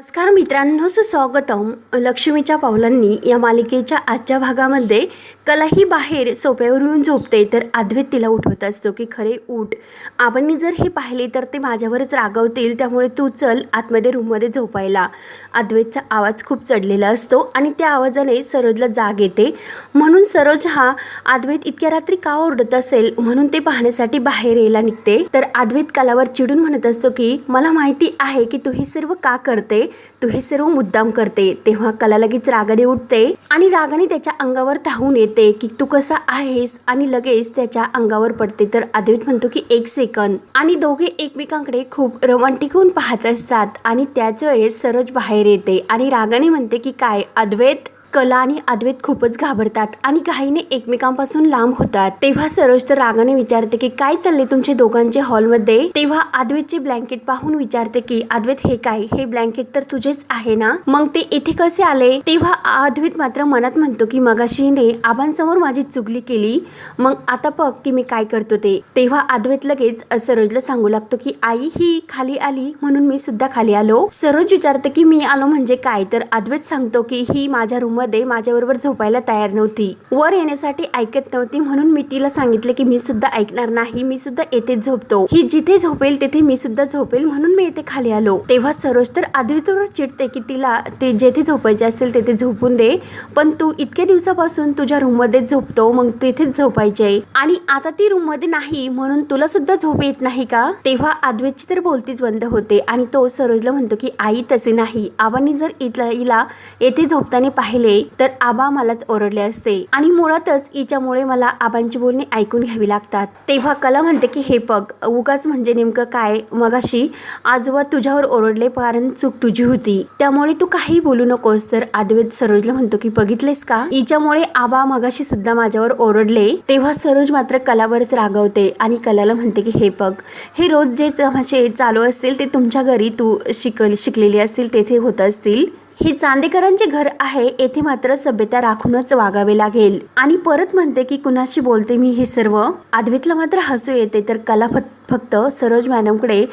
नमस्कार मित्रांनो स्वागतम लक्ष्मीच्या पावलांनी या मालिकेच्या आजच्या भागामध्ये कला ही बाहेर सोप्यावरून झोपते तर अद्वैत तिला उठवत असतो की खरे उठ. आपण जर हे पाहिले तर ते माझ्यावरच रागवतील त्यामुळे तू चल आतमध्ये रूममध्ये झोपायला. अद्वैतचा आवाज खूप चढलेला असतो आणि त्या आवाजाने सरोजला जाग येते. म्हणून सरोज हा अद्वैत इतक्या रात्री का ओरडत असेल? म्हणून ते पाहण्यासाठी बाहेर यायला निघते. तर अद्वैत कलावर चिडून म्हणत असतो की मला माहिती आहे की तू हे सर्व का करते? तू हे सर्व मुद्दाम करते. तेव्हा कला लगेच रागाने उठते आणि रागाने त्याच्या अंगावर धावून येते की तू कसा आहेस आणि लगेच त्याच्या अंगावर पडते. तर अद्वैत म्हणतो की एक सेकंद. आणि दोघे एकमेकांकडे खूप रोमांटिक होऊन पाहत असतात आणि त्याच वेळेस सरोज बाहेर येते आणि रागाने म्हणते की काय अद्वैत? कला आणि अद्वैत खूपच घाबरतात आणि घाईने एकमेकांपासून लांब होतात. तेव्हा सरोज तर रागाने विचारते की काय चालले तुमचे दोघांचे हॉलमध्ये? तेव्हा अद्वैतचे ब्लँकेट पाहून विचारते की अद्वैत हे काय? हे ब्लँकेट तर तुझेच आहे ना? मग ते इथे कसे आले? तेव्हा अद्वैत मात्र मनात म्हणतो की मगाशीने आबांसमोर माझी चुगली केली. मग आता बघ की मी काय करतो ते. तेव्हा अद्वैत लगेच सरोजला सांगू लागतो की आई ही खाली आली म्हणून मी सुद्धा खाली आलो. सरोज विचारते की मी आलो म्हणजे काय? तर अद्वैत सांगतो की ही माझ्या रूम मध्ये माझ्याबरोबर झोपायला तयार नव्हती. वर येण्यासाठी ऐकत नव्हती म्हणून मी तिला सांगितले की मी सुद्धा ऐकणार नाही मी सुद्धा येथेच झोपतो. ही जिथे झोपेल तिथे मी सुद्धा झोपेल म्हणून मी येथे खाली आलो. तेव्हा सरोज तर आदितीवर चिडते की तिला ते जेथे झोपायचे असेल तेथे झोपून दे पण तू इतक्या दिवसापासून तुझ्या रूममध्येच झोपतो मग तिथेच झोपायचे. आणि आता ती रूममध्ये नाही म्हणून तुला सुद्धा झोप येत नाही का? तेव्हा आद्वेची तर बोलतीच बंद होते आणि तो सरोजला म्हणतो की आई तसे नाही. आबांनी जर इथला हिला येथे झोपताना पाहिले तर आबा मलाच ओरडले असते. आणि मुळातच हिच्यामुळे मला आबांची बोलणी ऐकून घ्यावी लागतात. तेव्हा कला म्हणते की हे बघ उगाच म्हणजे नेमकं काय? मगाशी आजोबा तुझ्यावर ओरडले कारण चूक तुझी होती. त्यामुळे तू काही बोलू नकोस तर आदवेत सरोजला म्हणतो की बघितलेस का? हिच्यामुळे आबा मगाशी सुद्धा माझ्यावर ओरडले. तेव्हा सरोज मात्र कलावरच रागवते आणि कलाला म्हणते की हे बघ हे रोज जे तमाशे चालू असतील ते तुमच्या घरी तू शिकल शिकलेली असतील तेथे होत असतील. हे चांदेकरांचे घर आहे येथे मात्र सभ्यता राखूनच वागावे लागेल. आणि परत म्हणते की कुणाशी बोलते मी हे सर्व? आदवीतला मात्र हसू येते तर कला फक्त सरोज मॅडमकडे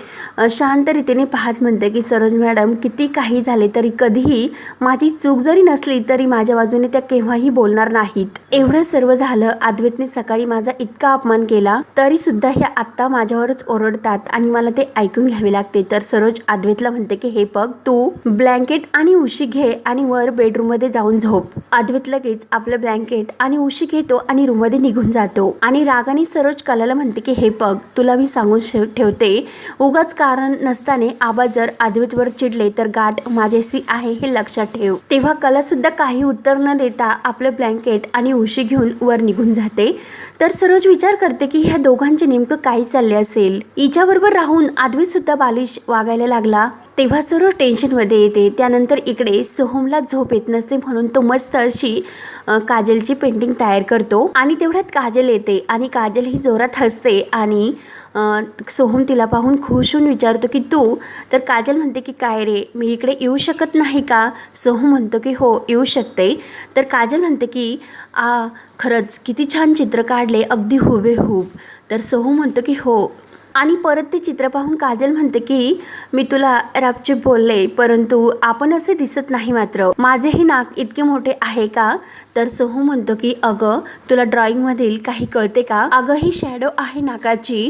शांत रीतीने पाहत म्हणते की सरोज मॅडम किती काही झाले तरी कधीही माझी चूक जरी नसली तरी माझ्या बाजूने त्या केव्हाही बोलणार नाहीत. एवढं सर्व झालं आद्वेतने सकाळी माझा इतका अपमान केला तरी सुद्धा ह्या आत्ता माझ्यावरच ओरडतात आणि मला ते ऐकून घ्यावे लागते. तर सरोज आद्वेतला म्हणते की हे बघ तू ब्लँकेट आणि उशी घे आणि वर बेडरूममध्ये जाऊन झोप. आद्वेत लगेच आपलं ब्लँकेट आणि उशी घेतो आणि रूममध्ये निघून जातो. आणि रागाने सरोज कलाला म्हणते की हे बघ तुला मी सांगून शेव ठेवते. उगाच कारण नसताने आबा जर अद्वैतवर चिडले तर गाठ माझ्याशी आहे हे लक्षात ठेव. तेव्हा कला सुद्धा काही उत्तर न देता आपलं ब्लँकेट आणि उशी घेऊन वर निघून जाते. तर सरोज विचार करते की ह्या दोघांचे नेमकं काय चालले असेल? हिच्याबरोबर राहून अद्वैत सुद्धा बालिश वागायला लागला. तेव्हा सर्व टेन्शनमध्ये येते. त्यानंतर इकडे सोहमला झोप येत नसते म्हणून तो मस्त अशी काजलची पेंटिंग तयार करतो आणि तेवढ्यात काजल येते आणि काजल ही जोरात हसते आणि सोहम तिला पाहून खुश होऊन विचारतो की तू? तर काजल म्हणते की काय रे मी इकडे येऊ शकत नाही का? सोहम म्हणतो की हो येऊ शकते. तर काजल म्हणते की आ खरंच किती छान चित्र काढले अगदी हुबेहूब. तर सोहम म्हणतो की हो. आणि परत ते चित्र पाहून काजल म्हणते की मी तुला रापचिप बोलले परंतु आपण असे दिसत नाही मात्र. माझेही नाक इतके मोठे आहे का? तर सोहू म्हणतो की अगं तुला ड्रॉइंगमधील काही कळते का? अगं ही शॅडो आहे नाकाची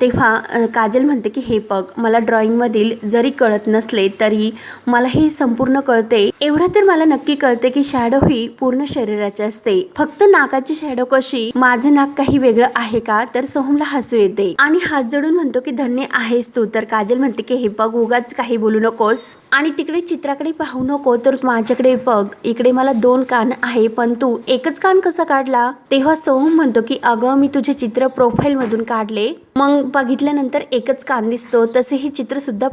तेव्हा काजल म्हणते की हे बघ मला ड्रॉइंगमधील जरी कळत नसले तरी मला हे संपूर्ण कळते. एवढं तर मला नक्की कळते की शॅडो ही पूर्ण शरीराची असते. फक्त नाकाची शॅडो कशी? माझं नाक काही वेगळं आहे का? तर सोहमला हसू येते. आणि हात जोडून म्हणतो की धन्य आहेस तू. तर काजल म्हणते की हे बघ उगाच काही बोलू नकोस. आणि तिकडे चित्राकडे पाहू नको तर माझ्याकडे बघ. इकडे मला दोन कान आहे पण तू एकच कान कसा काढला? तेव्हा सोहम म्हणतो की अगं मी तुझे चित्र प्रोफाईलमधून काढले. मग बघितल्यानंतर एकच कान दिसतो. तसे हे चित्र सुद्धा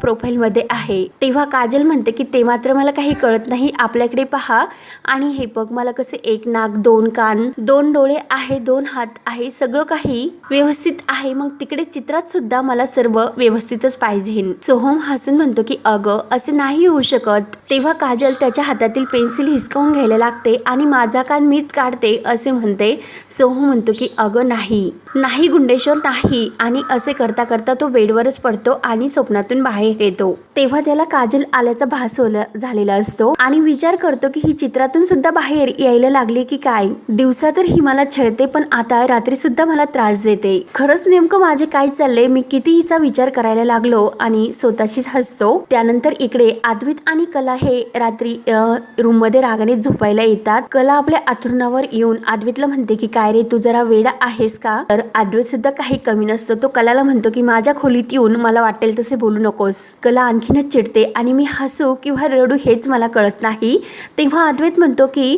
आहे. तेव्हा काजल म्हणते की ते मात्र मला काही कळत नाही. आपल्याकडे पहा. आणि हे बघ मला कसे एक नाक दोन कान दोन डोळे आहे दोन हात आहे सगळं काही व्यवस्थित आहे. मग तिकडे चित्रात सुद्धा मला सर्व व्यवस्थितच पाहिजे. सोहम हसून म्हणतो की अगं असे नाही होऊ शकत. तेव्हा काजल त्याच्या हातातील पेन्सिल हिसकावून घ्यायला लागते आणि माझा कान मीच काढते असे म्हणते. सोहम म्हणतो की अगं नाही. नाही गुंडेश्वर नाही. आणि आणि असे करता करता तो बेडवरच पडतो आणि स्वप्नातून बाहेर येतो. तेव्हा त्याला काजल आल्याचा भास झालेला असतो आणि विचार करतो की ही चित्रातून सुद्धा बाहेर यायला लागली की काय? दिवसा तर ही मला छळते पण आता रात्री सुद्धा मला त्रास देते. खरंच नेमकं माझे काय चाललंय? मी किती हिचा विचार करायला लागलो आणि स्वतःशीच हसतो. त्यानंतर इकडे आद्वित आणि कला हे रात्री रूममध्ये रागाने झोपायला येतात. कला आपल्या आतरुणावर येऊन आद्वितला म्हणते की काय रे तू जरा वेडा आहेस का? तर आद्वित सुद्धा काही कमी नसतो तो कलाला म्हणतो की माझ्या खोलीत येऊन मला वाटेल तसे बोलू नकोस. कला आणखीनच चिडते आणि मी हसू किंवा रडू हेच मला कळत नाही. तेव्हा अद्वैत म्हणतो की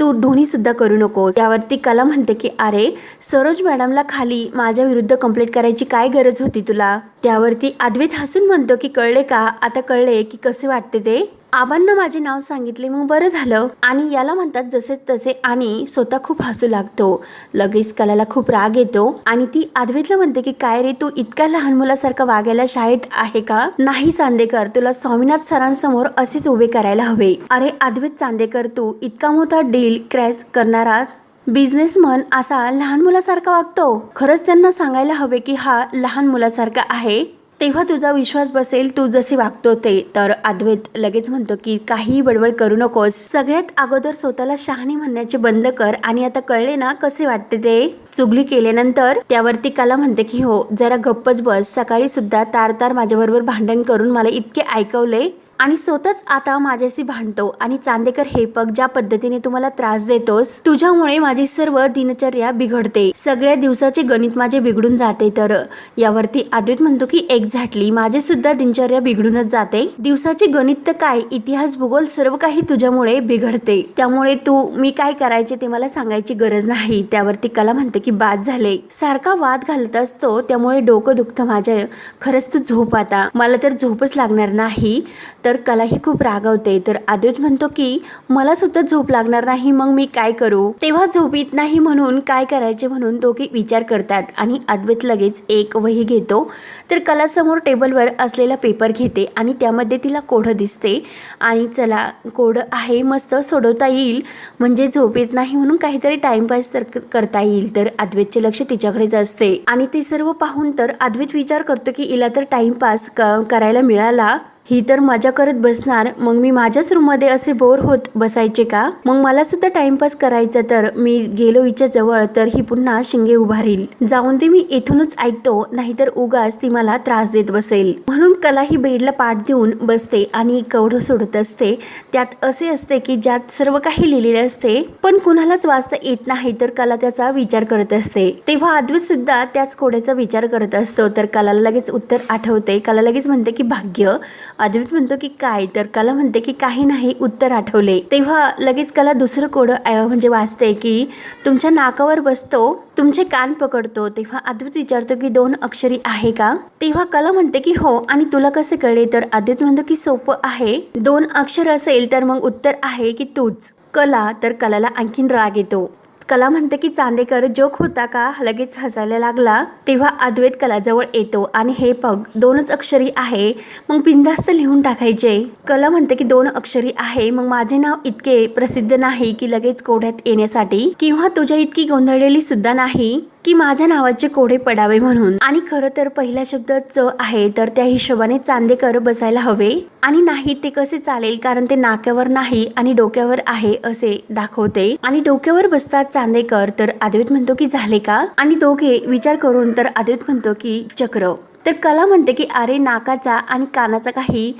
तू दोन्ही सुद्धा करू नकोस. त्यावरती कला म्हणते की अरे सरोज मॅडमला खाली माझ्या विरुद्ध कंप्लेंट करायची काय गरज होती तुला? त्यावरती अद्वैत हसून म्हणतो की कळले का? आता कळले की कसे वाटते ते? आबांना माझे नाव सांगितले मग बरं झालं. आणि याला म्हणतात जसे तसे आणि स्वतः खूप हसू लागतो. लगेच कलाला खूप राग येतो. आणि ती आदवीतला म्हणते की काय रे तू इतक्या लहान मुलासारखं वागायला शाळेत आहे का? नाही चांदेकर तुला स्वामीनाथ सरांसमोर असेच उभे करायला हवे. अरे आद्वैत चांदेकर तू इतका मोठा डील क्रॅश करणारा बिझनेसमन असा लहान मुलासारखा वागतो? खरंच त्यांना सांगायला हवे की हा लहान मुलासारखा आहे? तेव्हा तुझा विश्वास बसेल तू जसे वागतो ते. तर अद्वैत लगेच म्हणतो की काहीही बडबड करू नकोस. सगळ्यात अगोदर स्वतःला शहाणी म्हणण्याचे बंद कर आणि आता कळले ना कसे वाटते ते? चुगली केल्यानंतर त्यावरती कला म्हणते की हो जरा गप्पच बस. सकाळी सुद्धा तार तार माझ्याबरोबर भांडण करून मला इतके ऐकवले आणि स्वतःच आता माझ्याशी भांडतो. आणि चांदेकर हे पग ज्या पद्धतीने तुम्हाला त्रास देतोस तुझ्यामुळे माझी सर्व दिनचर्या बिघडते. सगळ्या दिवसाचे गणित माझे बिघडून जाते. तर यावरती आद्वित म्हणतो की एक्झॅक्टली माझे सुद्धा दिनचर्या बिघडूनच जाते. दिवसाचे गणित तर काय? इतिहास भूगोल सर्व काही तुझ्यामुळे बिघडते. त्यामुळे तू मी काय करायचे ते मला सांगायची गरज नाही. त्यावरती कला म्हणते की बाद झाले. सारखा वाद घालत असतो त्यामुळे डोकं दुखतं माझ्या. खरंच तू झोप आता. मला तर झोपच लागणार नाही. तर तर कलाही खूप रागवते. तर आदित्य म्हणतो की मला सुद्धा झोप लागणार नाही मग मी काय करू? तेव्हा झोप येत नाही म्हणून काय करायचे म्हणून दोघे विचार करतात आणि अद्वैत लगेच एक वही घेतो. तर कलासमोर टेबलवर असलेला पेपर घेते आणि त्यामध्ये तिला कोडं दिसते. आणि चला कोड आहे मस्त सोडवता येईल. म्हणजे झोप येत नाही म्हणून काहीतरी टाइमपास तर करता येईल. तर अद्वैतचे लक्ष तिच्याकडेच असते. आणि ते सर्व पाहून तर अद्वैत विचार करतो की हिला तर टाइमपास क करायला मिळाला. ही तर मजा करत बसणार. मग मी माझ्याच रूममध्ये असे बोर होत बसायचे का? मग मला सुद्धा टाइमपास करायचा तर मी गेलो हिच्या जवळ तर ही पुन्हा शिंगे उभारील जाऊन ते मी इथूनच ऐकतो नाहीतर उगाच ती मला त्रास देत बसेल. म्हणून कला ही बेडला पाठ देऊन बसते आणि कवढं सोडत असते. त्यात असे असते की ज्यात सर्व काही लिहिलेले असते पण कुणालाच वाचता येत नाही तर कला त्याचा विचार करत असते. तेव्हा अद्वैत सुद्धा त्याच कोड्याचा विचार करत असतो. तर कलाला लगेच उत्तर आठवते. कला लगेच म्हणते की भाग्य. अद्वित म्हणतो की काय? तर कला म्हणते की काही नाही उत्तर आठवले. तेव्हा लगेच कला दुसरं कोडं म्हणजे वाचते की तुमच्या नाकावर बसतो तुमचे कान पकडतो. तेव्हा अद्वित विचारतो की दोन अक्षरी आहे का? तेव्हा कला म्हणते की हो आणि तुला कसे कळले? तर अद्वित म्हणतो की सोपं आहे. दोन अक्षर असेल तर मग उत्तर आहे की तूच. कला तर कलाला आणखीन राग येतो. कला म्हणते की चांदेकर जोक होता का लगेच हसायला लागला तेव्हा अद्वैत कलाजवळ येतो. आणि हे पग दोनच अक्षरी आहे. मग बिंदास्त लिहून टाकायचे. कला म्हणते की दोन अक्षरी आहे. मग माझे नाव इतके प्रसिद्ध नाही की लगेच कोड्यात येण्यासाठी किंवा तुझ्या इतकी गोंधळलेली सुद्धा नाही. की माझ्या नावाचे कोडे पडावे म्हणून. आणि खरं तर पहिला शब्द च आहे तर त्या हिशोबाने चांदेकर बसायला हवे. आणि नाही ते कसे चालेल? कारण ते नाक्यावर नाही आणि डोक्यावर आहे असे दाखवते. आणि डोक्यावर बसतात चांदेकर तर अद्वैत म्हणतो की झाले का? आणि दोघे विचार करून तर अद्वैत म्हणतो की चक्र. तर कला म्हणते की अरे नाकाचा आणि कानाचा काही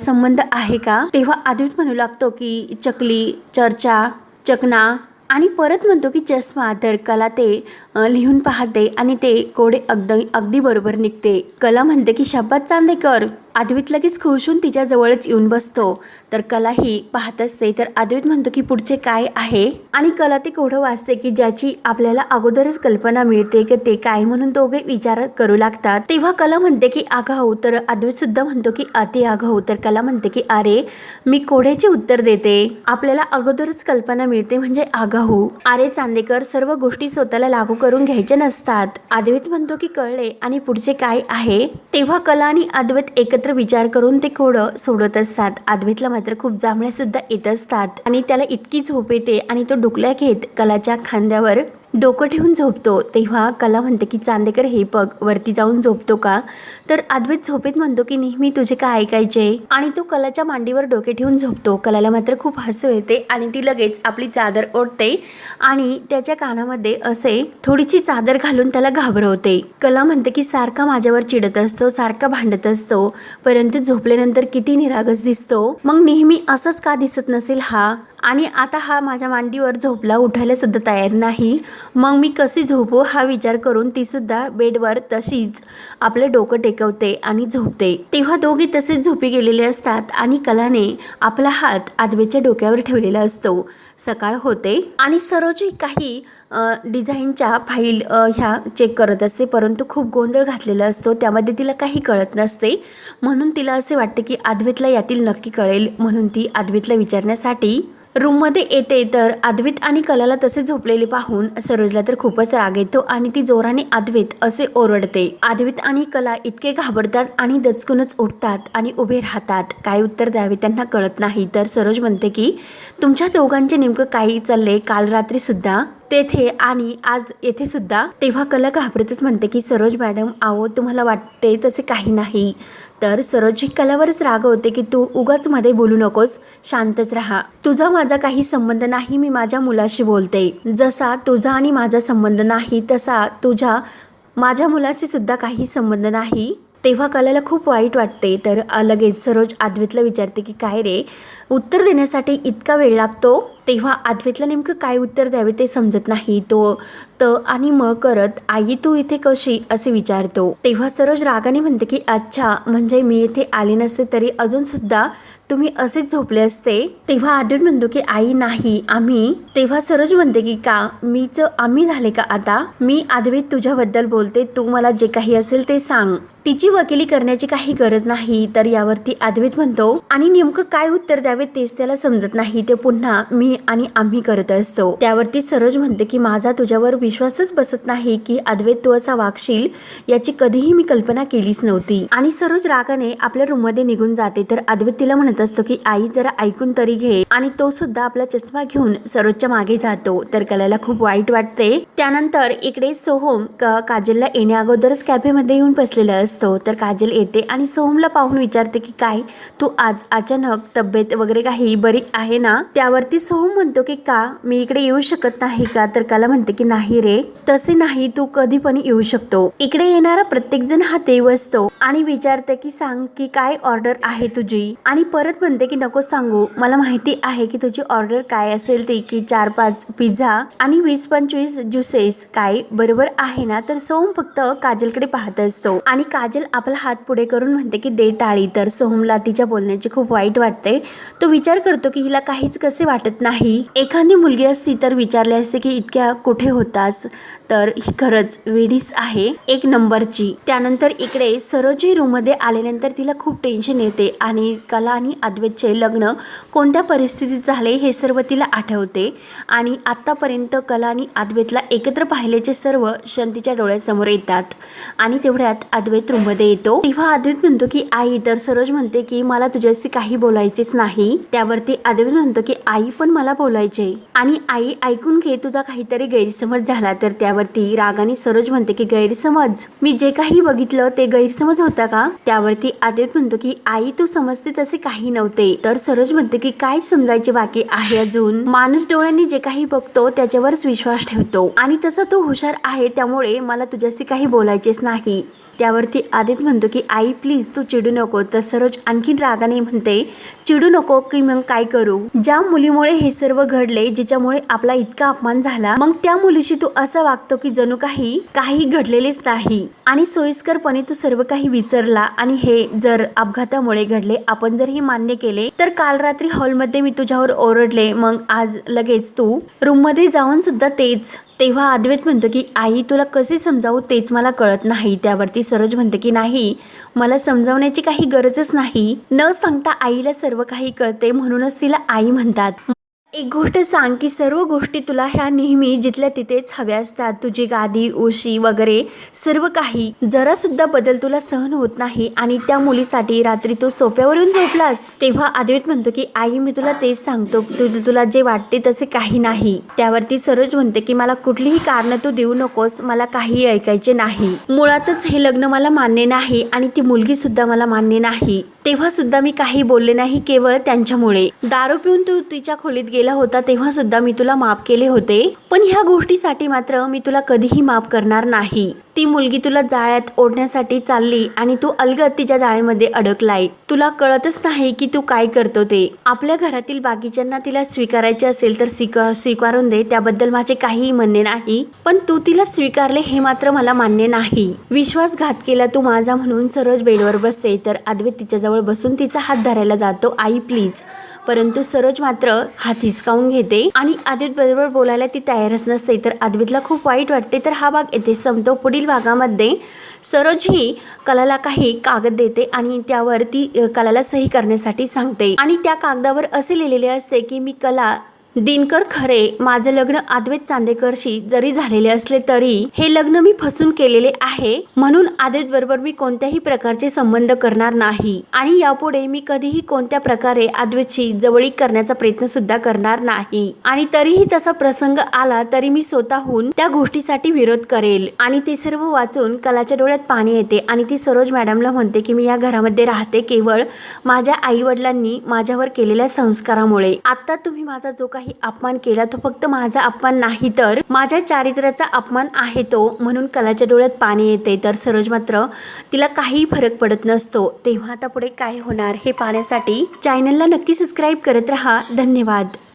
संबंध आहे का? तेव्हा अद्वैत म्हणू लागतो की चकली चर्चा चकना आणि परत म्हणतो की चष्मा तर कला ते लिहून पाहते आणि ते कोडे अगदी अगदी बरोबर निघते. कला म्हणते की शब्दात चांदेकर अद्वैत लगेच खुश होऊन येऊन बसतो. तर कला ही पाहत असते. तर अद्वैत म्हणतो की पुढचे काय आहे? आणि कला ते कोडं वाचते की ज्याची आपल्याला अगोदरच कल्पना मिळते की ते काय म्हणून दोघे विचार करू लागतात. तेव्हा कला म्हणते की आगाऊ. तर अद्वैत सुद्धा म्हणतो की अति आगाऊ. तर कला म्हणते की अरे मी कोड्याचे उत्तर देते. आपल्याला अगोदरच कल्पना मिळते म्हणजे आगाऊ. अरे चांदेकर सर्व गोष्टी स्वतःला लागू करून घ्यायच्या नसतात. अद्वैत म्हणतो की कळले आणि पुढचे काय आहे? तेव्हा कला आणि अद्वैत एकत्र विचार करून ते कोडं सोडत असतात. अद्वैतला मात्र खूप जांभळ्या सुद्धा येत असतात. आणि त्याला इतकी झोप येते आणि तो डुकल्या घेत कलाच्या खांद्यावर डोकं ठेवून झोपतो. तेव्हा कला म्हणते की चांदेकर हे बघ वरती जाऊन झोपतो का? तर अद्वैत झोपेत म्हणतो की नेहमी तुझे काय ऐकायचे? आणि तो कलाच्या मांडीवर डोके ठेवून झोपतो. कलाला मात्र खूप हसू येते आणि ती लगेच आपली चादर ओढते आणि त्याच्या कानामध्ये असे थोडीशी चादर घालून त्याला घाबरवते. कला म्हणते की सारखा माझ्यावर चिडत असतो सारखा भांडत असतो परंतु झोपल्यानंतर किती निरागस दिसतो. मग नेहमी असंच का दिसत नसेल हा? आणि आता हा माझ्या मांडीवर झोपला उठायला सुद्धा तयार नाही. मग मी कशी झोपू हा विचार करून ती सुद्धा बेडवर तशीच आपलं डोकं टेकवते आणि झोपते. तेव्हा दोघे तसेच झोपी गेलेले असतात आणि कलाने आपला हात आदवेच्या डोक्यावर ठेवलेला असतो. सकाळ होते आणि सरोजी काही डिझाईनच्या फाईल ह्या चेक करत असते. परंतु खूप गोंधळ घातलेला असतो. त्यामध्ये तिला काही कळत नसते. म्हणून तिला असे वाटते की आदवेतला यातील नक्की कळेल म्हणून ती आदवेतला विचारण्यासाठी रूममध्ये येते तर अद्वैत आणि कलाला तसे झोपलेले पाहून सरोजला तर खूपच राग येतो आणि ती जोराने अद्वैत असे ओरडते. अद्वैत आणि कला इतके घाबरतात आणि दचकूनच उठतात आणि उभे राहतात. काय उत्तर द्यावे त्यांना कळत नाही. तर सरोज म्हणते की तुमच्या दोघांचे नेमकं काही चालले? काल रात्री सुद्धा तेथे आणि आज येथे सुद्धा तेव्हा कला घाबरतच म्हणते की सरोज मॅडम आहो तुम्हाला वाटते तसे काही नाही. तर सरोज ही कलावरच रागवते की तू उगाच मध्ये बोलू नकोस शांतच राहा. तुझा माझा काही संबंध नाही मी माझ्या मुलाशी बोलते. जसा तुझा आणि माझा संबंध नाही तसा तुझ्या माझ्या मुलाशी सुद्धा काही संबंध नाही. तेव्हा कलाला खूप वाईट वाटते. तर लगेच सरोज आदवीतला विचारते की काय रे? उत्तर देण्यासाठी इतका वेळ लागतो? तेव्हा आद्वितला नेमकं काय उत्तर द्यावे ते समजत नाही तो त आणि म करत आई तू इथे कशी? असे विचारतो. तेव्हा सरोज रागाने म्हणते की अच्छा म्हणजे मी इथे आले नसते तरी अजून सुद्धा तुम्ही असेच झोपले असते? तेव्हा आदित म्हणतो की आई नाही आम्ही तेव्हा सरोज म्हणते की का मीच आम्ही झाले का आता? मी आदवेत तुझ्याबद्दल बोलते तू मला जे काही असेल ते सांग. तिची वकिली करण्याची काही गरज नाही तर यावरती आदवेत म्हणतो. आणि नेमकं काय उत्तर द्यावे तेच त्याला समजत नाही. ते पुन्हा मी आणि आम्ही करत असतो. त्यावरती सरोज म्हणते की माझा तुझ्यावर विश्वासच बसत नाही की अद्वैत तू असा वागशील याची कधीही मी कल्पना केलीच नव्हती. आणि सरोज रागाने आपल्या रूममध्ये निघून जाते. तर अद्वैत तिला म्हणत असतो की आई जरा ऐकून तरी घे. आणि तो सुद्धा आपला चष्मा घेऊन सरोजच्या मागे जातो. तर कलाला खूप वाईट वाटते. त्यानंतर इकडे सोहम क- काजलला येण्या अगोदरच कॅफेमध्ये येऊन बसलेला असतो. तर काजल येते आणि सोहमला पाहून विचारते की काय तू आज अचानक तब्येत वगैरे काही बरी आहे ना? त्यावरती सोहम म्हणतो की का? मी इकडे येऊ शकत नाही का? तर काला म्हणते की नाही रे तसे नाही. तू कधी पण येऊ शकतो. इकडे येणारा प्रत्येक जण हा देव असतो आणि विचारते की सांग की काय ऑर्डर आहे तुझी? आणि परत म्हणते की नको सांगू. मला माहिती आहे की तुझी ऑर्डर काय असेल ती की चार पाच पिझ्झा आणि वीस पंचवीस ज्युसेस. काय बरोबर आहे ना? तर सोहम फक्त काजलकडे पाहत असतो आणि काजल आपला हात पुढे करून म्हणते की दे टाळी. तर सोहमला तिच्या बोलण्याची खूप वाईट वाटते. तो विचार करतो की हिला काहीच कसे वाटत नाही एखादी मुलगी असती तर विचारले असते की इतक्या कुठे होतास? तर ही खरंच वेडीच आहे एक नंबरची. त्यानंतर इकडे सरोजी रूममध्ये आल्यानंतर तिला खूप टेन्शन येते आणि कला आणि अद्वैतचे लग्न कोणत्या परिस्थितीत झाले हे सर्व तिला आठवते. आणि आत्तापर्यंत कला आणि अद्वैतला एकत्र पाहिल्याचे सर्व क्षण तिच्या डोळ्यासमोर येतात आणि तेवढ्यात अद्वैत रूममध्ये येतो. तेव्हा अद्वैत म्हणतो की आई तर सरोज म्हणते की मला तुझ्याशी काही बोलायचेच नाही. त्यावरती अद्वैत म्हणतो की आई पण मला बोलायचे. आणि आई ऐकून घे तुझा काहीतरी गैरसमज झाला तर त्यावरती रागाने सरोज म्हणते की गैरसमज. मी जे काही बघितलं ते गैरसमज होता का? त्यावरती आदित्य म्हणतो की आई तू समजते तसे काही नव्हते. तर सरोज म्हणते की काय समजायचे बाकी आहे अजून? माणूस डोळ्यांनी जे काही बघतो त्याच्यावरच विश्वास ठेवतो. आणि तसा तो हुशार आहे त्यामुळे मला तुझ्याशी काही बोलायचेच नाही. त्यावरती आदित म्हणतो की आई प्लीज तू चिडू नको. तर सरोज आणखीन रागाने म्हणते चिडू नको की मग काय करू? ज्या मुलीमुळे हे सर्व घडले जिच्यामुळे आपला इतका अपमान झाला मग त्या मुलीशी तू असं वागतो की जणू काही काही घडलेलेच नाही. आणि सोयीस्करपणे तू सर्व काही विसरला. आणि हे जर अपघातामुळे घडले आपण जर हे मान्य केले तर काल रात्री हॉलमध्ये मी तुझ्यावर ओरडले. मग आज लगेच तू रूममध्ये जाऊन सुद्धा तेच तेव्हा अद्वैत म्हणतो की आई तुला कसे समजावू तेच मला कळत नाही. त्यावरती सरोज म्हणते की नाही मला समजावण्याची काही गरजच नाही. न सांगता आईला सर्व काही कळते म्हणूनच तिला आई म्हणतात. एक गोष्ट सांग की सर्व गोष्टी तुला ह्या नेहमी जिथल्या तिथेच हव्या असतात. तुझी गादी उशी वगैरे सर्व काही जरा सुद्धा बदल तुला सहन होत नाही आणि त्या मुलीसाठी रात्री तू सोप्यावरून झोपलास. तेव्हा आदित म्हणतो की आई मी तुला तेच सांगतो. तुला जे वाटते तसे काही नाही. त्यावरती सरोज म्हणते की मला कुठलीही कारण तू देऊ नकोस. मला काही ऐकायचे नाही. मुळातच हे लग्न मला मान्य नाही आणि ती मुलगी सुद्धा मला मान्य नाही. तेव्हा सुद्धा मी काही बोलले नाही केवळ त्यांच्यामुळे. दारू पिऊन तू तिच्या खोलीत गेला होता तेव्हा सुद्धा मी तुला माफ केले होते. पण ह्या गोष्टीसाठी मात्र मी तुला कधीही माफ करणार नाही. ती मुलगी तुला जाळ्यात ओढण्यासाठी चालली आणि तू अलगद तिच्या जाळ्यामध्ये अडकलाय. तुला कळतच नाही की तू काय करतो ते. आपल्या घरातील बाकीच्यांना तिला स्वीकारायचे असेल तर स्वीकार स्वीकारून दे. त्याबद्दल माझे काहीही म्हणणे नाही. पण तू तिला स्वीकारले हे मात्र मला मान्य नाही. विश्वासघात केला तू माझा म्हणून सरोज बेडवर बसते. तर अद्वैत तिच्याजवळ बसून तिचा हात धरायला जातो. आई प्लीज. परंतु सरोज मात्र हात हिसकावून घेते आणि अद्वैत बरोबर बोलायला ती तयारच नसते. तर अद्वितला खूप वाईट वाटते. तर हा भाग येथे संपतो. पुढील भागामध्ये सरोज ही कलाला काही कागद देते आणि त्यावर ती कलाला सही करण्यासाठी सांगते. आणि त्या कागदावर असे लिहिलेले असते की मी कला दिनकर खरे माझे लग्न आद्वेत चांदेकरशी जरी झालेले असले तरी हे लग्न मी फसून केलेले आहे म्हणून आद्वेत बरोबर मी कोणत्याही प्रकारचे संबंध करणार नाही. आणि यापुढे मी कधीही कोणत्या प्रकारे अद्वैतशी जवळीक करण्याचा प्रयत्न सुद्धा करणार नाही. आणि तरीही तसा प्रसंग आला तरी मी स्वतःहून त्या गोष्टीसाठी विरोध करेल. आणि ते सर्व वाचून कलाच्या डोळ्यात पाणी येते आणि ती सरोज मॅडमला म्हणते की मी या घरामध्ये राहते केवळ माझ्या आई वडिलांनी माझ्यावर केलेल्या संस्कारामुळे. आता तुम्ही माझा जो काही काही अपमान केला तो फक्त माझा अपमान नाही तर माझ्या चारित्र्याचा अपमान आहे तो. म्हणून कलाच्या डोळ्यात पाणी येते. तर सरोज मात्र तिला काही फरक पडत नसतो. तेव्हा आता पुढे काय होणार हे पाहण्यासाठी चॅनलला नक्की सबस्क्राईब करत राहा. धन्यवाद.